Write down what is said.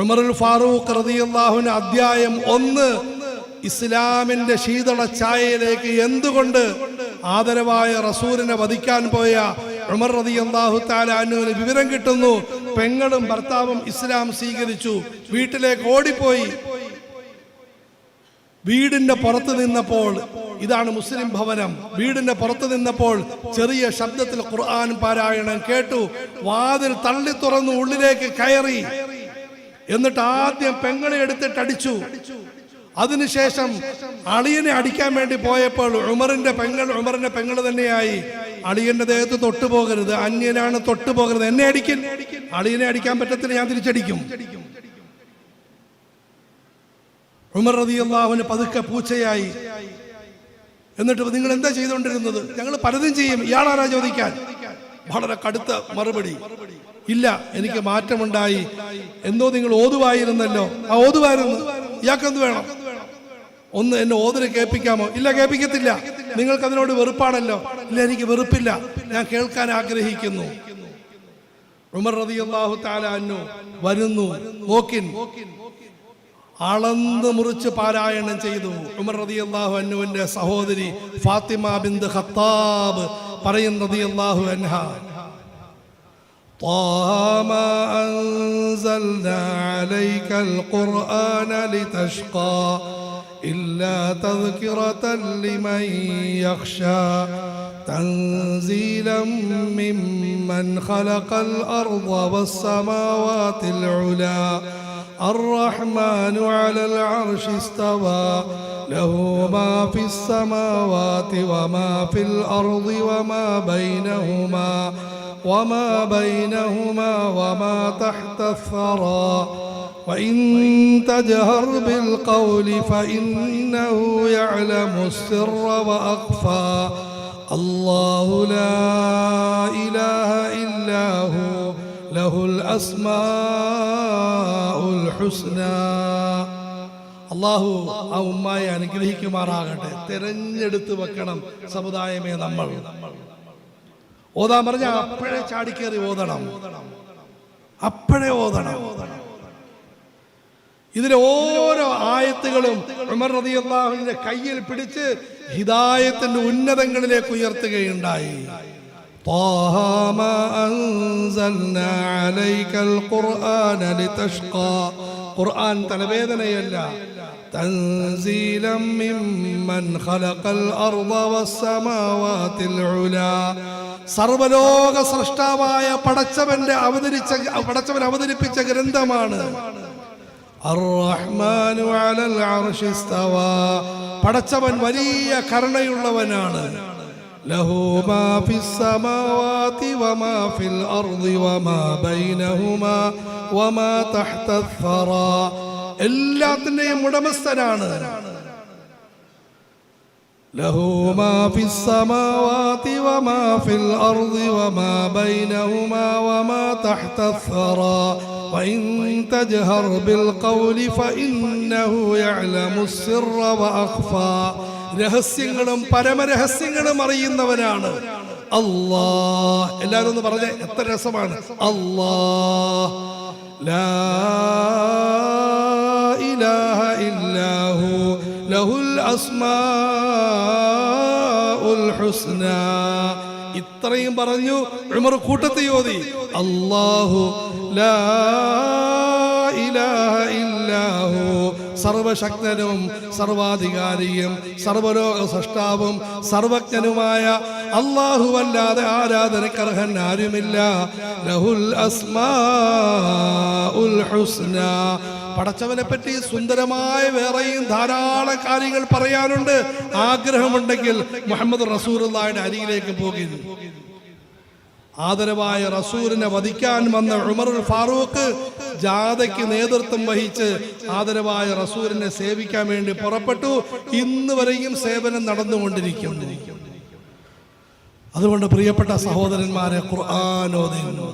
ഉമറുൽ ഫാറൂഖ് റതിയല്ലാഹുവിന് അധ്യായം ഒന്ന് ഇസ്ലാമിന്റെ ശീതള ഛായയിലേക്ക് എന്തുകൊണ്ട് ആദരവായ റസൂലിനെ വധിക്കാൻ പോയ ഉമർ റതി അള്ളാഹു താലാനുവിന് വിവരം കിട്ടുന്നു? പെങ്ങളും ഭർത്താവും ഇസ്ലാം സ്വീകരിച്ചു വീട്ടിലേക്ക് ഓടിപ്പോയി. വീടിന്റെ പുറത്ത് നിന്നപ്പോൾ ഇതാണ് മുസ്ലിം ഭവനം. വീടിന്റെ പുറത്ത് നിന്നപ്പോൾ ചെറിയ ശബ്ദത്തിൽ ഖുർആൻ പാരായണം കേട്ടു. വാതിൽ തള്ളി തുറന്നു ഉള്ളിലേക്ക് കയറി. എന്നിട്ട് ആദ്യം പെങ്ങളെ എടുത്തിട്ട് അടിച്ചു. അതിനുശേഷം അളിയനെ അടിക്കാൻ വേണ്ടി പോയപ്പോൾ ഉമറിന്റെ പെങ്ങൾ ഉമറിന്റെ പെങ്ങൾ തന്നെയായി. അളിയന്റെ ദേഹത്ത് തൊട്ടുപോകരുത് അന്യനാണ് തൊട്ടുപോകരുത് എന്നെ അടിക്കൻ അളിയനെ അടിക്കാൻ പറ്റത്തില്ല ഞാൻ തിരിച്ചടിക്കും. ഉമർ റതിയല്ലാഹുവിന് പതുക്കെ പൂച്ചയായി. എന്നിട്ട് നിങ്ങൾ എന്താ ചെയ്തുകൊണ്ടിരുന്നത്? ഞങ്ങൾ പലതും ചെയ്യും. ഇയാളാരാ ചോദിക്കാൻ? വളരെ കടുത്ത മറുപടി. ഇല്ല എനിക്ക് മാറ്റമുണ്ടായി. എന്തോ നിങ്ങൾ ഓതുവായിരുന്നല്ലോ. ആ ഓതുവായിരുന്നു. ഇയാൾക്കെന്ത് വേണം? ഒന്ന് എന്നെ ഓതിന് കേൾപ്പിക്കാമോ? ഇല്ല കേൾപ്പിക്കത്തില്ല. നിങ്ങൾക്ക് അതിനോട് വെറുപ്പാണല്ലോ. ഇല്ല എനിക്ക് വെറുപ്പില്ല. ഞാൻ കേൾക്കാൻ ആഗ്രഹിക്കുന്നു. ഉമർ റതിയല്ലാഹു താലാന്നു വരുന്നു. അളന്ന് മുറിച്ച് പാരായണം ചെയ്തു. ഉമർ റതി അള്ളാഹു അന്നുവിന്റെ സഹോദരി ഫാത്തിമ ബിന്ദ് ഖത്താബ് പറയും റളിയല്ലാഹു അൻഹ طه ما أنزلنا عليك القرآن لتشقى إلا تذكرة لمن يخشى تنزيلا ممن خلق الأرض والسماوات العلى الرحمن على العرش استوى. له ما في السماوات وما في الأرض وما بينهما وما بينهما وما تحت الثرى. وإن تجهر بالقول فإنه يعلم السر وأخفى. الله لا إله إلا هو. له الأسماء الحسنى അള്ളാഹു ആ ഉമ്മായി അനുഗ്രഹിക്കുമാറാകട്ടെ തെരഞ്ഞെടുത്ത് വെക്കണം സമുദായമേ നമ്മൾ ഓതാൻ പറഞ്ഞ അപ്പോഴേ ചാടിക്കേറി ഓതണം അപ്പോഴേ ഓതണം ഇതിലെ ഓരോ ആയത്തുകളും ഉമർ റളിയല്ലാഹുവിന്റെ കയ്യിൽ പിടിച്ച് ഹിദായത്തിന്റെ ഉന്നതങ്ങളിലേക്ക് ഉയർത്തുകയുണ്ടായി طه ما أنزلنا عليك القرآن لتشقى ഖുർആൻ തലവേദനയല്ല تنزيلا ممن خلق الأرض والسماوات العلا സർവലോക സൃഷ്ടാവായ പടച്ചവന്റെ അവതരിച്ച പടച്ചവൻ അവതരിപ്പിച്ച ഗ്രന്ഥമാണ് الرحمن على العرش استوى പടച്ചവൻ വലിയ കരുണയുള്ളവനാണ് له ما في السماوات وما في الأرض وما بينهما وما تحت الثرى എല്ലാത്തിൻ്റെയും ഉടമസ്ഥനാണ് له ما في السماوات وما في الأرض وما بينهما وما تحت الثرى وإن تجهر بالقول فإنه يعلم السر وأخفى രഹസ്യങ്ങളും പരമരഹസ്യങ്ങളും അറിയുന്നവനാണ് അല്ലാ എല്ലാവരും ഒന്ന് പറഞ്ഞേ എത്ര രസമാണ് അല്ലാ ലാ ലഹുൽ അസ്മാഉൽ ഹുസ്ന. ഇത്രയും പറഞ്ഞു ഉമർ കൂട്ടത്തിൽ ഓതി. അല്ലാഹു ലാ ഇലാഹ ഇല്ലാഹു. സർവശക്തനും സർവാധികാരിയും സർവലോക സൃഷ്ടാവും സർവജ്ഞനുമായ അല്ലാഹുവല്ലാതെ ആരാധനക്കർഹൻ ആരുമില്ല. ലഹുൽ അസ്മാഉൽ ഹുസ്ന. പടച്ചവനെ പറ്റി സുന്ദരമായ വേറെയും ധാരാളം കാര്യങ്ങൾ പറയാനുണ്ട് ആഗ്രഹമുണ്ടെങ്കിൽ മുഹമ്മദ് റസൂറുള്ളായുടെ അരികിലേക്ക് പോകുന്നു. ആദരവായ റസൂലിനെ വധിക്കാൻ വന്ന ഉമർ ഫാറൂഖ് ജാഥയ്ക്ക് നേതൃത്വം വഹിച്ച് ആദരവായ റസൂലിനെ സേവിക്കാൻ വേണ്ടി പുറപ്പെട്ടു. ഇന്ന് വരെയും സേവനം നടന്നുകൊണ്ടിരിക്കുന്നു. അതുകൊണ്ട് പ്രിയപ്പെട്ട സഹോദരന്മാരെ ഖുർആാനോദിക്കുന്നു